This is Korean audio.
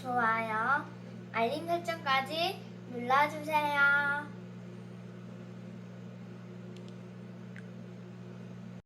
좋아요, 알림 설정까지 눌러주세요.